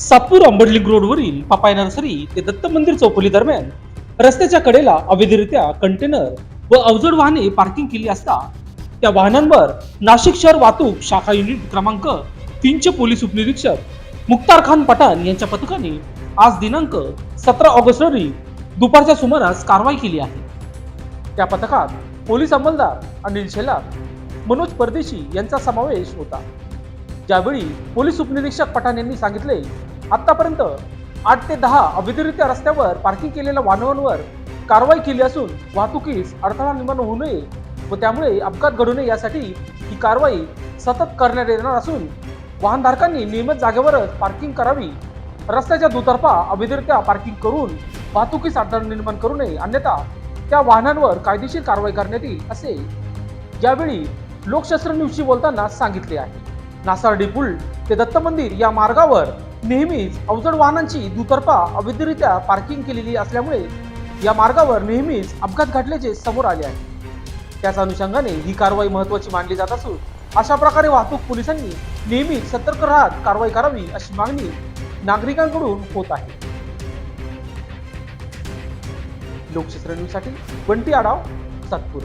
सातपूर अंबडलिंग रोडवरील पापाय नर्सरी ते दत्त मंदिर चौफुली दरम्यान रस्त्याच्या कडेला अवैधरित्या कंटेनर व अवजड वाहने पार्किंग केली असता त्या वाहनांवर नाशिक शहर वाहतूक शाखा युनिट क्रमांक तीनचे पोलीस उपनिरीक्षक मुक्तार खान पठाण यांच्या पथकाने आज दिनांक सतरा ऑगस्ट रोजी दुपारच्या सुमारास कारवाई केली आहे. त्या पथकात पोलीस अंमलदार अनिल शेलार मनोज परदेशी यांचा समावेश होता. ज्यावेळी पोलीस उपनिरीक्षक पठाण यांनी सांगितले आतापर्यंत आठ ते दहा अवैधरित्या रस्त्यावर पार्किंग केलेल्या वाहनांवर कारवाई केली असून वाहतुकीस अडथळा निर्माण होऊ नये व त्यामुळे अपघात घडू नये यासाठी ही कारवाई सतत करण्यात येणार असून वाहनधारकांनी नियमित जागेवरच पार्किंग करावी रस्त्याच्या दुतर्फा अवैधरित्या पार्किंग करून वाहतुकीस अडथळा निर्माण करू नये अन्यथा त्या वाहनांवर कायदेशीर कारवाई करण्यात येईल असे यावेळी लोकशास्त्र न्यूजशी बोलताना सांगितले आहे. नासार्डी ते दत्त मंदिर या मार्गावर नेहमीच अवजड वाहनांची दुतर्फा अवैधरित्या पार्किंग केलेली असल्यामुळे या मार्गावर नेहमीच अपघात घडल्याचे समोर आले आहे. त्याच अनुषंगाने ही कारवाई महत्वाची मानली जात असून अशा प्रकारे वाहतूक पोलिसांनी नेहमीच सतर्क राहत कारवाई करावी अशी मागणी नागरिकांकडून होत आहे. लोकशास्त्र न्यूजसाठी बंटी आडाव सातपूर.